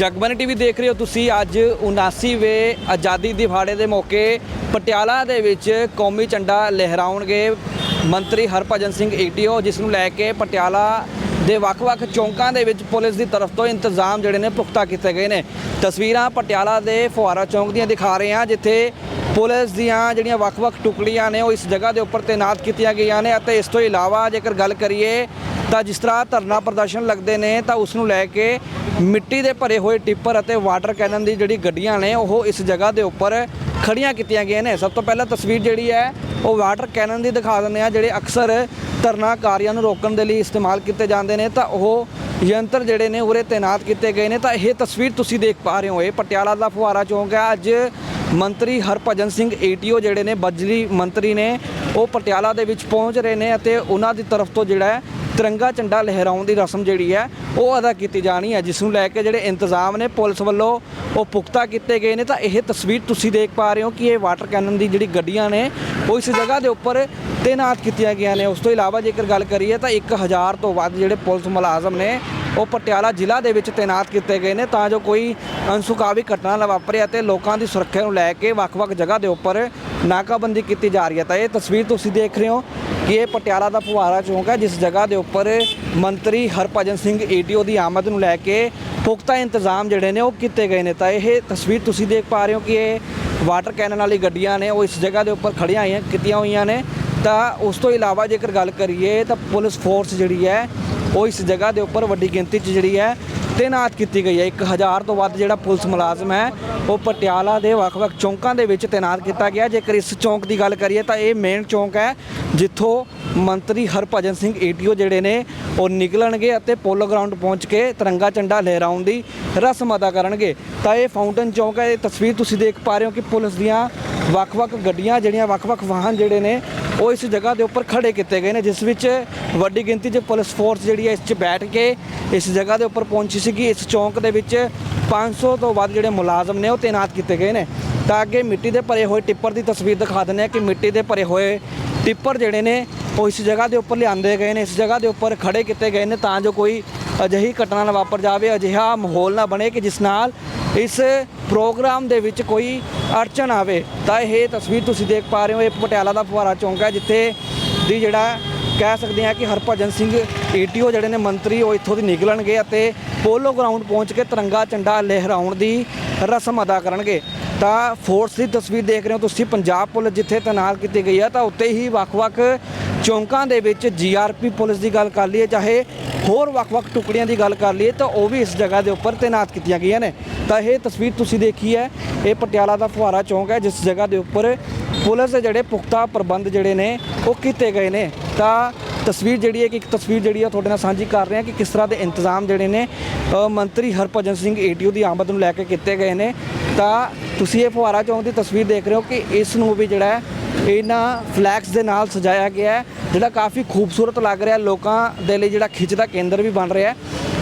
Jagbani TV ਦੇਖ ਰਹੇ ਹੋ ਤੁਸੀਂ ਅੱਜ 79ਵੇਂ ਆਜ਼ਾਦੀ ਦਿਹਾੜੇ ਦੇ ਮੌਕੇ ਪਟਿਆਲਾ ਦੇ ਵਿੱਚ ਕੌਮੀ ਝੰਡਾ ਲਹਿਰਾਉਣਗੇ ਮੰਤਰੀ ਹਰਭਜਨ ਸਿੰਘ ਏਟੀਓ, ਜਿਸ ਨੂੰ ਲੈ ਕੇ ਪਟਿਆਲਾ ਦੇ ਵੱਖ-ਵੱਖ ਚੌਂਕਾਂ ਦੇ ਵਿੱਚ ਪੁਲਿਸ ਦੀ ਤਰਫ ਤੋਂ ਇੰਤਜ਼ਾਮ ਜਿਹੜੇ ਨੇ ਪੁਖਤਾ ਕੀਤੇ ਗਏ ਨੇ। ਤਸਵੀਰਾਂ ਪਟਿਆਲਾ ਦੇ ਫੁਹਾਰਾ ਚੌਂਕ ਦੀਆਂ ਦਿਖਾ ਰਹੇ ਹਾਂ, ਜਿੱਥੇ ਪੁਲਿਸ ਦੀਆਂ ਜਿਹੜੀਆਂ ਵੱਖ-ਵੱਖ ਟੁਕੜੀਆਂ ਨੇ, ਉਹ ਇਸ ਜਗ੍ਹਾ ਦੇ ਉੱਪਰ ਤਾਇਨਾਤ ਕੀਤੀਆਂ ਗਈਆਂ ਨੇ ਅਤੇ ਇਸ ਤੋਂ ਇਲਾਵਾ ਜੇਕਰ ਗੱਲ ਕਰੀਏ ਤਾਂ ਜਿਸ ਤਰ੍ਹਾਂ ਧਰਨਾ ਪ੍ਰਦਰਸ਼ਨ ਲੱਗਦੇ ਨੇ, ਤਾਂ ਉਸ ਨੂੰ ਲੈ ਕੇ ਮਿੱਟੀ ਦੇ ਭਰੇ ਹੋਏ ਟਿੱਪਰ ਅਤੇ ਵਾਟਰ ਕੈਨਨ ਦੀ ਜਿਹੜੀ ਗੱਡੀਆਂ ਨੇ, ਉਹ ਇਸ ਜਗ੍ਹਾ ਦੇ ਉੱਪਰ ਖੜੀਆਂ ਕੀਤੀਆਂ ਗਈਆਂ ਨੇ। ਸਭ ਤੋਂ ਪਹਿਲਾਂ ਤਸਵੀਰ ਜਿਹੜੀ ਹੈ, ਉਹ ਵਾਟਰ ਕੈਨਨ ਦੀ ਦਿਖਾ ਦਿੰਦੇ ਆ ਜਿਹੜੇ ਅਕਸਰ ਧਰਨਾਕਾਰੀਆਂ ਨੂੰ ਰੋਕਣ ਦੇ ਲਈ ਇਸਤੇਮਾਲ ਕੀਤੇ ਜਾਂਦੇ ਨੇ। ਤਾਂ ਉਹ ਯੰਤਰ ਜਿਹੜੇ ਨੇ, ਉਰੇ ਤਾਇਨਾਤ ਕੀਤੇ ਗਏ ਨੇ। ਤਾਂ ਇਹ ਤਸਵੀਰ ਤੁਸੀਂ ਦੇਖ ਪਾ ਰਹੇ ਹੋ। ਇਹ ਪਟਿਆਲਾ ਦਾ ਫੁਹਾਰਾ ਚੌਂਕ ਹੈ। ਅੱਜ ਮੰਤਰੀ ਹਰਭਜਨ ਸਿੰਘ ਏਟੀਓ ਜਿਹੜੇ ਨੇ, ਬਜਲੀ ਮੰਤਰੀ ਨੇ, ਉਹ ਪਟਿਆਲਾ ਦੇ ਵਿੱਚ ਪਹੁੰਚ ਰਹੇ ਨੇ ਅਤੇ ਉਹਨਾਂ ਦੀ ਤਰਫ ਤੋਂ ਜਿਹੜਾ ਤਿਰੰਗਾ ਝੰਡਾ ਲਹਿਰਾਉਣ ਦੀ ਰਸਮ ਜਿਹੜੀ ਹੈ, ਉਹ ਅਦਾ ਕੀਤੀ ਜਾਣੀ ਹੈ, ਜਿਸ ਨੂੰ ਲੈ ਕੇ ਜਿਹੜੇ ਇੰਤਜ਼ਾਮ ਨੇ ਪੁਲਿਸ ਵੱਲੋਂ ਉਹ ਪੁਖਤਾ ਕੀਤੇ ਗਏ ਨੇ। ਤਾਂ ਇਹ ਤਸਵੀਰ ਤੁਸੀਂ ਦੇਖ ਪਾ ਰਹੇ ਹੋ ਕਿ ਇਹ ਵਾਟਰ ਕੈਨਨ ਦੀ ਜਿਹੜੀ ਗੱਡੀਆਂ ਨੇ, ਉਹ ਇਸ ਜਗ੍ਹਾ ਦੇ ਉੱਪਰ ਤੈਨਾਤ ਕੀਤੀਆਂ ਗਈਆਂ ਨੇ। ਉਸ ਤੋਂ ਇਲਾਵਾ ਜੇਕਰ ਗੱਲ ਕਰੀਏ ਤਾਂ 1000 ਤੋਂ ਵੱਧ ਜਿਹੜੇ ਪੁਲਿਸ ਮੁਲਾਜ਼ਮ ਨੇ, ਉਹ ਪਟਿਆਲਾ ਜ਼ਿਲ੍ਹਾ ਦੇ ਵਿੱਚ ਤੈਨਾਤ ਕੀਤੇ ਗਏ ਨੇ। ਤਾਂ ਜੋ ਕੋਈ ਅਨਸੁਖਾਵੀ ਘਟਨਾ ਨਾ ਵਾਪਰੇ ਅਤੇ ਲੋਕਾਂ ਦੀ ਸੁਰੱਖਿਆ ਨੂੰ ਲੈ ਕੇ ਵੱਖ-ਵੱਖ ਜਗ੍ਹਾ ਦੇ ਉੱਪਰ ਨਾਕਾਬੰਦੀ ਕੀਤੀ ਜਾ ਰਹੀ ਹੈ। ਤਾਂ ਇਹ ਤਸਵੀਰ ਤੁਸੀਂ ਦੇਖ ਰਹੇ ਹੋ ਕਿ ਇਹ ਪਟਿਆਲਾ ਦਾ ਫੁਹਾਰਾ ਚੌਂਕ ਹੈ, ਜਿਸ ਜਗ੍ਹਾ ਦੇ ਉੱਪਰ ਮੰਤਰੀ ਹਰਭਜਨ ਸਿੰਘ ਏਟੀਓ ਦੀ ਆਮਦ ਨੂੰ ਲੈ ਕੇ ਪੁਖਤਾ ਇੰਤਜ਼ਾਮ ਜਿਹੜੇ ਨੇ ਉਹ ਕੀਤੇ ਗਏ ਨੇ। ਤਾਂ ਇਹ ਤਸਵੀਰ ਤੁਸੀਂ ਦੇਖ ਪਾ ਰਹੇ ਹੋ ਕਿ ਇਹ ਵਾਟਰ ਕੈਨਨ ਵਾਲੀ ਗੱਡੀਆਂ ਨੇ, ਉਹ ਇਸ ਜਗ੍ਹਾ ਦੇ ਉੱਪਰ ਖੜੀਆਂ ਹੋਈਆਂ, ਕੀਤੀਆਂ ਹੋਈਆਂ ਨੇ। ਤਾਂ ਉਸ ਤੋਂ ਇਲਾਵਾ ਜੇਕਰ ਗੱਲ ਕਰੀਏ ਤਾਂ ਪੁਲਿਸ ਫੋਰਸ ਜਿਹੜੀ ਹੈ, ਉਹ ਇਸ ਜਗ੍ਹਾ ਦੇ ਉੱਪਰ ਵੱਡੀ ਗਿਣਤੀ 'ਚ ਜਿਹੜੀ ਹੈ ਤੈਨਾਤ ਕੀਤੀ ਗਈ ਹੈ। 1000 ਤੋਂ ਵੱਧ ਜਿਹੜਾ ਪੁਲਿਸ ਮੁਲਾਜ਼ਮ ਹੈ, ਉਹ ਪਟਿਆਲਾ ਦੇ ਵੱਖ-ਵੱਖ ਚੌਂਕਾਂ ਦੇ ਵਿੱਚ ਤੈਨਾਤ ਕੀਤਾ ਗਿਆ। ਜੇਕਰ ਇਸ ਚੌਂਕ ਦੀ ਗੱਲ ਕਰੀਏ ਤਾਂ ਇਹ ਮੇਨ ਚੌਂਕ ਹੈ, ਜਿੱਥੋਂ ਮੰਤਰੀ ਹਰਭਜਨ ਸਿੰਘ ਏਟੀਓ ਜਿਹੜੇ ਨੇ, ਉਹ ਨਿਕਲਣਗੇ ਅਤੇ ਪੋਲੋ ਗਰਾਊਂਡ ਪਹੁੰਚ ਕੇ ਤਿਰੰਗਾ ਝੰਡਾ ਲਹਿਰਾਉਣ ਦੀ ਰਸਮ ਅਦਾ ਕਰਨਗੇ। ਤਾਂ ਇਹ ਫਾਊਂਟਨ ਚੌਂਕ ਹੈ। ਇਹ ਤਸਵੀਰ ਤੁਸੀਂ ਦੇਖ ਪਾ ਰਹੇ ਹੋ ਕਿ ਪੁਲਿਸ ਦੀਆਂ ਵੱਖ-ਵੱਖ ਗੱਡੀਆਂ, ਜਿਹੜੀਆਂ ਵੱਖ-ਵੱਖ ਵਾਹਨ ਜਿਹੜੇ ਨੇ ਉਹ ਇਸ ਜਗ੍ਹਾ ਦੇ ਉੱਪਰ ਖੜੇ ਕੀਤੇ ਗਏ ਨੇ, ਜਿਸ ਵਿੱਚ ਵੱਡੀ ਗਿਣਤੀ 'ਚ ਪੁਲਿਸ ਫੋਰਸ ਜਿਹੜੀ ਹੈ ਇਸ 'ਚ ਬੈਠ ਕੇ ਇਸ ਜਗ੍ਹਾ ਦੇ ਉੱਪਰ ਪਹੁੰਚੀ ਸੀਗੀ। ਇਸ ਚੌਂਕ ਦੇ ਵਿੱਚ 500 ਤੋਂ ਵੱਧ ਜਿਹੜੇ ਮੁਲਾਜ਼ਮ ਨੇ ਉਹ ਤਾਇਨਾਤ ਕੀਤੇ ਗਏ ਨੇ। ਤਾਂ ਅੱਗੇ ਮਿੱਟੀ ਦੇ ਭਰੇ ਹੋਏ ਟਿੱਪਰ ਦੀ ਤਸਵੀਰ ਦਿਖਾ ਦਿੰਦੇ ਆ ਕਿ ਮਿੱਟੀ ਦੇ ਭਰੇ ਹੋਏ ਟਿੱਪਰ ਜਿਹੜੇ ਨੇ ਉਹ ਇਸ ਜਗ੍ਹਾ ਦੇ ਉੱਪਰ ਲਿਆਂਦੇ ਗਏ ਨੇ। ਇਸ ਜਗ੍ਹਾ ਦੇ ਉੱਪਰ ਖੜੇ ਕੀਤੇ ਗਏ ਨੇ ਤਾਂ ਜੋ ਕੋਈ ਅਜਿਹੀ ਘਟਨਾ ਨਾ ਵਾਪਰ ਜਾਵੇ, ਅਜਿਹਾ ਮਾਹੌਲ ਨਾ ਬਣੇ ਕਿ ਜਿਸ ਨਾਲ ਇਸ ਪ੍ਰੋਗਰਾਮ ਦੇ ਵਿੱਚ ਕੋਈ ਅੜਚਨ ਆਵੇ ਤਾਂ ਇਹ ਤਸਵੀਰ ਤੁਸੀਂ ਦੇਖ ਪਾ ਰਹੇ ਹੋ। ਇਹ ਪਟਿਆਲਾ ਦਾ ਫੁਹਾਰਾ ਚੌਂਕ ਹੈ, ਜਿੱਥੇ ਦੀ ਜਿਹੜਾ ਕਹਿ ਸਕਦੇ ਹਾਂ ਕਿ ਹਰਭਜਨ ਸਿੰਘ ਏਟੀਓ ਜਿਹੜੇ ਨੇ ਮੰਤਰੀ, ਉਹ ਇੱਥੋਂ ਦੀ ਨਿਕਲਣਗੇ ਅਤੇ ਪੋਲੋ ਗਰਾਊਂਡ ਪਹੁੰਚ ਕੇ ਤਿਰੰਗਾ ਝੰਡਾ ਲਹਿਰਾਉਣ ਦੀ ਰਸਮ ਅਦਾ ਕਰਨਗੇ। ਤਾਂ ਫੋਰਸ ਦੀ ਤਸਵੀਰ ਦੇਖ ਰਹੇ ਹੋ ਤੁਸੀਂ, ਪੰਜਾਬ ਪੁਲਿਸ ਜਿੱਥੇ ਤੈਨਾਤ ਕੀਤੀ ਗਈ ਹੈ, ਤਾਂ ਉੱਤੇ ਹੀ ਵੱਖ-ਵੱਖ ਚੌਂਕਾਂ ਦੇ ਵਿੱਚ ਜੀਆਰਪੀ ਪੁਲਿਸ ਦੀ ਗੱਲ ਕਰ ਲਈਏ, ਚਾਹੇ ਹੋਰ ਵੱਖ-ਵੱਖ ਟੁਕੜੀਆਂ ਦੀ ਗੱਲ ਕਰ ਲਈਏ, ਤਾਂ ਉਹ ਵੀ ਇਸ ਜਗ੍ਹਾ ਦੇ ਉੱਪਰ ਤਾਇਨਾਤ ਕੀਤੀਆਂ ਗਈਆਂ ਨੇ। ਤਾਂ ਇਹ ਤਸਵੀਰ ਤੁਸੀਂ ਦੇਖੀ ਹੈ, ਇਹ ਪਟਿਆਲਾ ਦਾ ਫੁਹਾਰਾ ਚੌਂਕ ਹੈ, ਜਿਸ ਜਗ੍ਹਾ ਦੇ ਉੱਪਰ ਪੁਲਿਸ ਦੇ ਜਿਹੜੇ ਪੁਖਤਾ ਪ੍ਰਬੰਧ ਜਿਹੜੇ ਨੇ, ਉਹ ਕੀਤੇ ਗਏ ਨੇ। ਤਾਂ ਤਸਵੀਰ ਜਿਹੜੀ ਹੈ ਕਿ ਇੱਕ ਤਸਵੀਰ ਜਿਹੜੀ ਆ ਤੁਹਾਡੇ ਨਾਲ ਸਾਂਝੀ ਕਰ ਰਹੇ ਹਾਂ ਕਿ ਕਿਸ ਤਰ੍ਹਾਂ ਦੇ ਇੰਤਜ਼ਾਮ ਜਿਹੜੇ ਨੇ ਮੰਤਰੀ ਹਰਭਜਨ ਸਿੰਘ ਏਟੀਓ ਦੀ ਆਮਦ ਨੂੰ ਲੈ ਕੇ ਕੀਤੇ ਗਏ ਨੇ। ਤਾਂ ਤੁਸੀਂ ਇਹ ਫੁਹਾਰਾ ਚੌਂਕ ਦੀ ਤਸਵੀਰ ਦੇਖ ਰਹੇ ਹੋ ਕਿ ਇਸ ਨੂੰ ਵੀ ਜਿਹੜਾ ਇਹਨਾਂ ਫਲੈਕਸ ਦੇ ਨਾਲ ਸਜਾਇਆ ਗਿਆ ਹੈ, ਜਿਹੜਾ ਕਾਫੀ ਖੂਬਸੂਰਤ ਲੱਗ ਰਿਹਾ ਲੋਕਾਂ ਦੇ ਲਈ ਜਿਹੜਾ ਖਿੱਚ ਦਾ ਕੇਂਦਰ ਵੀ ਬਣ ਰਿਹਾ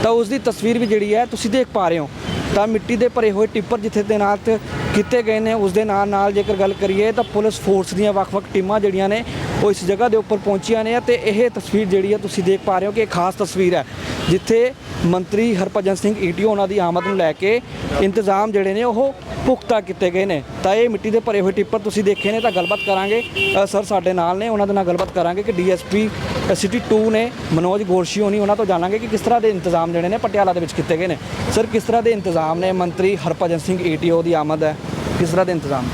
ਤਾਂ ਉਸ ਦੀ ਤਸਵੀਰ ਵੀ ਜਿਹੜੀ ਹੈ, ਤੁਸੀਂ ਦੇਖ ਪਾ ਰਹੇ ਹੋ। ਤਾਂ ਮਿੱਟੀ ਦੇ ਭਰੇ ਹੋਏ ਟਿੱਪਰ ਜਿੱਥੇ ਤੈਨਾਤ ਕੀਤੇ ਗਏ ਨੇ, ਉਸ ਦੇ ਨਾਲ ਨਾਲ ਜੇਕਰ ਗੱਲ ਕਰੀਏ ਤਾਂ ਪੁਲਿਸ ਫੋਰਸ ਦੀਆਂ ਵੱਖ-ਵੱਖ ਟੀਮਾਂ ਜਿਹੜੀਆਂ ਨੇ, ਉਹ ਇਸ ਜਗ੍ਹਾ ਦੇ ਉੱਪਰ ਪਹੁੰਚੀਆਂ ਨੇ ਤੇ ਇਹ ਤਸਵੀਰ ਜਿਹੜੀ ਹੈ, ਤੁਸੀਂ ਦੇਖ ਪਾ ਰਹੇ ਹੋ ਕਿ ਇਹ ਖਾਸ ਤਸਵੀਰ ਹੈ, ਜਿੱਥੇ ਮੰਤਰੀ ਹਰਭਜਨ ਸਿੰਘ ਈਟੀਓ ਉਹਨਾਂ ਦੀ ਆਮਦ ਨੂੰ ਲੈ ਕੇ ਇੰਤਜ਼ਾਮ ਜਿਹੜੇ ਨੇ ਉਹ ਪੁਖਤਾ ਕੀਤੇ ਗਏ ਨੇ। ਤਾਂ ਇਹ ਮਿੱਟੀ ਦੇ ਭਰੇ ਹੋਏ ਟਿੱਪਰ ਤੁਸੀਂ ਦੇਖੇ ਨੇ, ਤਾਂ ਗੱਲਬਾਤ ਕਰਾਂਗੇ। ਸਰ ਸਾਡੇ ਨਾਲ ਨੇ, ਉਹਨਾਂ ਦੇ ਨਾਲ ਗੱਲਬਾਤ ਕਰਾਂਗੇ ਕਿ ਡੀਐਸਪੀ ਸਿਟੀ 2 ਨੇ ਮਨੋਜ ਗੋਰਸ਼ੀ ਹੋਣੀ, ਉਹਨਾਂ ਤੋਂ ਜਾਣਾਂਗੇ ਕਿ ਕਿਸ ਤਰ੍ਹਾਂ ਦੇ ਇੰਤਜ਼ਾਮ ਜਿਹੜੇ ਨੇ ਪਟਿਆਲਾ ਦੇ ਵਿੱਚ ਕੀਤੇ ਗਏ ਨੇ। ਸਰ, ਕਿਸ ਤਰ੍ਹਾਂ ਦੇ ਇੰਤਜ਼ਾਮ ਨੇ ਮੰਤਰੀ ਹਰਭਜਨ ਸਿੰਘ ਈਟੀਓ ਦੀ ਆਮਦ ਹੈ? ਕਿਸ ਤਰ੍ਹਾਂ ਦੇ ਇੰਤਜ਼ਾਮ?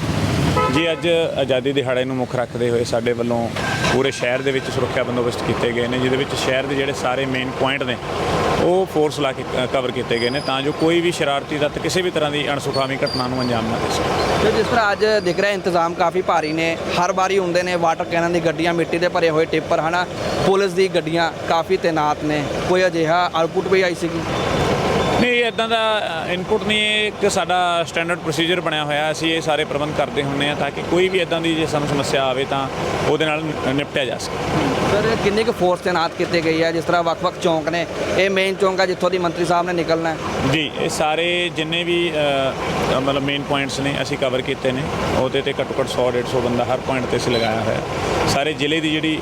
ਜੀ, ਅੱਜ ਆਜ਼ਾਦੀ ਦਿਹਾੜੇ ਨੂੰ ਮੁੱਖ ਰੱਖਦੇ ਹੋਏ ਸਾਡੇ ਵੱਲੋਂ ਪੂਰੇ ਸ਼ਹਿਰ ਦੇ ਵਿੱਚ ਸੁਰੱਖਿਆ ਬੰਦੋਬਸਤ ਕੀਤੇ ਗਏ ਨੇ, ਜਿਹਦੇ ਵਿੱਚ ਸ਼ਹਿਰ ਦੇ ਜਿਹੜੇ ਸਾਰੇ ਮੇਨ ਪੁਆਇੰਟ ਨੇ ਉਹ ਫੋਰਸ ਲਾ ਕੇ ਕਵਰ ਕੀਤੇ ਗਏ ਨੇ ਤਾਂ ਜੋ ਕੋਈ ਵੀ ਸ਼ਰਾਰਤੀ ਤੱਤ ਕਿਸੇ ਵੀ ਤਰ੍ਹਾਂ ਦੀ ਅਣਸੁਖਾਵੀ ਘਟਨਾ ਨੂੰ ਅੰਜਾਮ ਨਾ ਦੇ ਸਕੇ। ਤੇ ਜਿਸ ਤਰ੍ਹਾਂ ਅੱਜ ਦਿਖ ਰਿਹਾ ਇੰਤਜ਼ਾਮ ਕਾਫੀ ਭਾਰੀ ਨੇ, ਹਰ ਵਾਰੀ ਹੁੰਦੇ ਨੇ ਵਾਟਰ ਕੈਨਨ ਦੀ ਗੱਡੀਆਂ ਮਿੱਟੀ ਦੇ ਭਰੇ ਹੋਏ ਟਿੱਪਰ, ਹਨਾ? ਪੁਲਿਸ ਦੀ ਗੱਡੀਆਂ ਕਾਫੀ ਤੈਨਾਤ ਨੇ। ਕੋਈ ਅਜਿਹਾ ਆਊਟਪੁੱਟ ਵੀ ਆਈ ਸੀਗੀ? ਨਹੀਂ ਇਦਾਂ ਦਾ ਇਨਪੁਟ ਨਹੀਂ ਇਹ ਇੱਕ ਸਾਡਾ ਸਟੈਂਡਰਡ ਪ੍ਰੋਸੀਜਰ ਬਣਿਆ ਹੋਇਆ। ਅਸੀਂ ਇਹ ਸਾਰੇ ਪ੍ਰਬੰਧ ਕਰਦੇ ਹੁੰਨੇ ਆ ਤਾਂ ਕਿ ਕੋਈ ਵੀ ਇਦਾਂ ਦੀ ਜੇ ਸਾਨੂੰ ਸਮੱਸਿਆ ਆਵੇ ਤਾਂ ਉਹਦੇ ਨਾਲ ਨਿਪਟਿਆ ਜਾ ਸਕੇ। ਸਰ ਕਿੰਨੀ ਕੁ ਫੋਰਸ ਤੈਨਾਤ ਕੀਤੀ ਗਈ ਹੈ ਜਿਸ ਤਰ੍ਹਾਂ ਵੱਖ-ਵੱਖ ਚੌਂਕ ਨੇ ਇਹ ਮੇਨ ਚੌਂਕ ਹੈ ਜਿੱਥੋਂ ਦੀ ਮੰਤਰੀ ਸਾਹਿਬ ਨੇ ਨਿਕਲਣਾ ਹੈ। ਜੀ ਇਹ ਸਾਰੇ ਜਿੰਨੇ ਵੀ ਮਤਲਬ ਮੇਨ ਪੁਆਇੰਟਸ ਨੇ ਅਸੀਂ ਕਵਰ ਕੀਤੇ ਨੇ। ਉਹਦੇ ਤੇ ਘੱਟੋ ਘੱਟ 100 150 ਬੰਦਾ ਹਰ ਪੁਆਇੰਟ ਤੇ ਅਸੀਂ ਲਗਾਇਆ ਹੋਇਆ। ਸਾਰੇ ਜ਼ਿਲ੍ਹੇ ਦੀ ਜਿਹੜੀ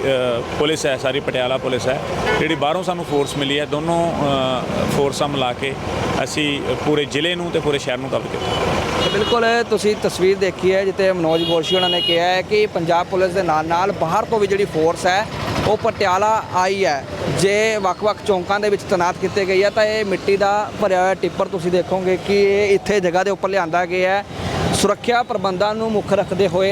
ਪੁਲਿਸ ਹੈ ਸਾਰੀ ਪਟਿਆਲਾ ਪੁਲਿਸ ਹੈ ਜਿਹੜੀ ਬਾਹਰੋਂ ਸਾਨੂੰ ਫੋਰਸ ਮਿਲੀ ਹੈ ਦੋਨੋਂ ਫੋਰਸਾਂ ਮਿਲਾ ਕੇ ਅਸੀਂ ਪੂਰੇ ਜ਼ਿਲ੍ਹੇ ਨੂੰ ਤੇ ਪੂਰੇ ਸ਼ਹਿਰ ਨੂੰ ਕਵਰ ਕੀਤਾ। ਬਿਲਕੁਲ, ਤੁਸੀਂ ਤਸਵੀਰ ਦੇਖੀ ਹੈ ਜਿੱਥੇ ਮਨੋਜ ਗੋਸ਼ੀ ਉਹਨਾਂ ਨੇ ਕਿਹਾ ਹੈ ਕਿ ਪੰਜਾਬ ਪੁਲਿਸ ਦੇ ਨਾਲ ਨਾਲ ਬਾਹਰ ਤੋਂ ਵੀ ਜਿਹੜੀ ਫੋਰਸ ਹੈ, ਉਹ ਪਟਿਆਲਾ ਆਈ ਹੈ। ਜੇ ਵੱਖ-ਵੱਖ ਚੌਂਕਾਂ ਦੇ ਵਿੱਚ ਤੈਨਾਤ ਕੀਤੇ ਗਈ ਹੈ, ਤਾਂ ਇਹ ਮਿੱਟੀ ਦਾ ਭਰਿਆ ਹੋਇਆ ਟਿੱਪਰ ਤੁਸੀਂ ਦੇਖੋਗੇ ਕਿ ਇਹ ਇੱਥੇ ਜਗ੍ਹਾ ਦੇ ਉੱਪਰ ਲਿਆਂਦਾ ਗਿਆ ਹੈ। ਸੁਰੱਖਿਆ ਪ੍ਰਬੰਧਾਂ ਨੂੰ ਮੁੱਖ ਰੱਖਦੇ ਹੋਏ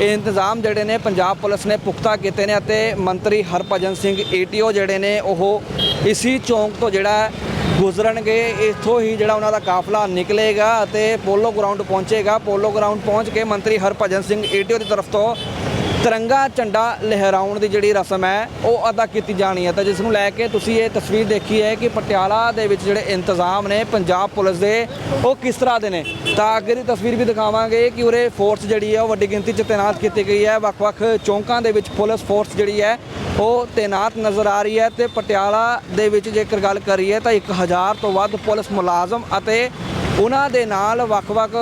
ਇਹ ਇੰਤਜ਼ਾਮ ਜਿਹੜੇ ਨੇ ਪੰਜਾਬ ਪੁਲਿਸ ਨੇ ਪੁਖਤਾ ਕੀਤੇ ਨੇ ਅਤੇ ਮੰਤਰੀ ਹਰਭਜਨ ਸਿੰਘ ਏਟੀਓ ਜਿਹੜੇ ਨੇ ਉਹ ਇਸੀ ਚੌਂਕ ਤੋਂ ਜਿਹੜਾ ਗੁਜ਼ਰਨਗੇ, ਇੱਥੋਂ ਹੀ ਜਿਹੜਾ ਉਹਨਾਂ ਦਾ ਕਾਫਲਾ ਨਿਕਲੇਗਾ ਅਤੇ ਪੋਲੋ ਗਰਾਊਂਡ ਪਹੁੰਚੇਗਾ। ਪੋਲੋ ਗਰਾਊਂਡ ਪਹੁੰਚ ਕੇ ਮੰਤਰੀ ਹਰਭਜਨ ਸਿੰਘ ਏਟੀਓ ਦੀ ਤਰਫ ਤੋਂ ਤਿਰੰਗਾ ਝੰਡਾ ਲਹਿਰਾਉਣ ਦੀ ਜਿਹੜੀ ਰਸਮ ਹੈ, ਉਹ ਅਦਾ ਕੀਤੀ ਜਾਣੀ ਹੈ। ਤਾਂ ਜਿਸ ਨੂੰ ਲੈ ਕੇ ਤੁਸੀਂ ਇਹ ਤਸਵੀਰ ਦੇਖੀ ਹੈ ਕਿ ਪਟਿਆਲਾ ਦੇ ਵਿੱਚ ਜਿਹੜੇ ਇੰਤਜ਼ਾਮ ਨੇ, ਪੰਜਾਬ ਪੁਲਿਸ ਦੇ, ਉਹ ਕਿਸ ਤਰ੍ਹਾਂ ਦੇ ਨੇ? ਤਾਂ ਅੱਗੇ ਦੀ ਤਸਵੀਰ ਵੀ ਦਿਖਾਵਾਂਗੇ ਕਿ ਉਰੇ ਫੋਰਸ ਜਿਹੜੀ ਹੈ, ਉਹ ਵੱਡੀ ਗਿਣਤੀ 'ਚ ਤਾਇਨਾਤ ਕੀਤੀ ਗਈ ਹੈ। ਵੱਖ-ਵੱਖ ਚੌਂਕਾਂ ਦੇ ਵਿੱਚ ਪੁਲਿਸ ਫੋਰਸ ਜਿਹੜੀ ਹੈ, ਉਹ ਤਾਇਨਾਤ ਨਜ਼ਰ ਆ ਰਹੀ ਹੈ ਤੇ ਪਟਿਆਲਾ ਦੇ ਵਿੱਚ ਜੇਕਰ ਗੱਲ ਕਰੀਏ ਤਾਂ 1000 ਤੋਂ ਵੱਧ ਪੁਲਿਸ ਮੁਲਾਜ਼ਮ ਅਤੇ ਉਹਨਾਂ ਦੇ ਨਾਲ ਵੱਖ-ਵੱਖ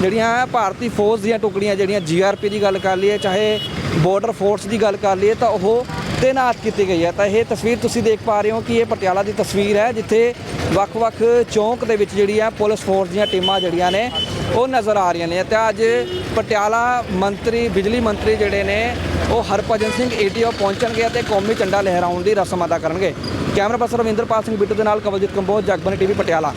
ਜਿਹੜੀਆਂ ਭਾਰਤੀ ਫੌਜ ਦੀਆਂ ਟੁਕੜੀਆਂ ਜਿਹੜੀਆਂ ਜੀਆਰਪੀ ਦੀ ਗੱਲ ਕਰ ਲਈਏ, ਚਾਹੇ ਬਾਰਡਰ ਫੋਰਸ ਦੀ ਗੱਲ ਕਰ ਲਈਏ, ਤਾਂ ਉਹ ਤੈਨਾਤ ਕੀਤੀ ਗਈ ਹੈ। ਤਾਂ ਇਹ ਤਸਵੀਰ ਤੁਸੀਂ ਦੇਖ ਪਾ ਰਹੇ ਹੋ ਕਿ ਇਹ ਪਟਿਆਲਾ ਦੀ ਤਸਵੀਰ ਹੈ, ਜਿੱਥੇ ਵੱਖ-ਵੱਖ ਚੌਂਕ ਦੇ ਵਿੱਚ ਜਿਹੜੀ ਆ ਪੁਲਿਸ ਫੋਰਸ ਦੀਆਂ ਟੀਮਾਂ ਜਿਹੜੀਆਂ ਨੇ, ਉਹ ਨਜ਼ਰ ਆ ਰਹੀਆਂ ਨੇ। ਤੇ ਅੱਜ ਪਟਿਆਲਾ ਮੰਤਰੀ, ਬਿਜਲੀ ਮੰਤਰੀ ਜਿਹੜੇ ਨੇ, ਉਹ ਹਰਭਜਨ ਸਿੰਘ ਏਟੀਓ ਪਹੁੰਚਣਗੇ ਅਤੇ ਕੌਮੀ ਝੰਡਾ ਲਹਿਰਾਉਣ ਦੀ ਰਸਮ ਅਦਾ ਕਰਨਗੇ। ਕੈਮਰਾ ਪਰਸਨ ਰਵਿੰਦਰਪਾਲ ਸਿੰਘ ਬਿੱਟੂ ਦੇ ਨਾਲ ਕਵਲਜੀਤ ਕੰਬੋਜ, ਜਗਬਾਨੀ ਟੀਵੀ, ਪਟਿਆਲਾ।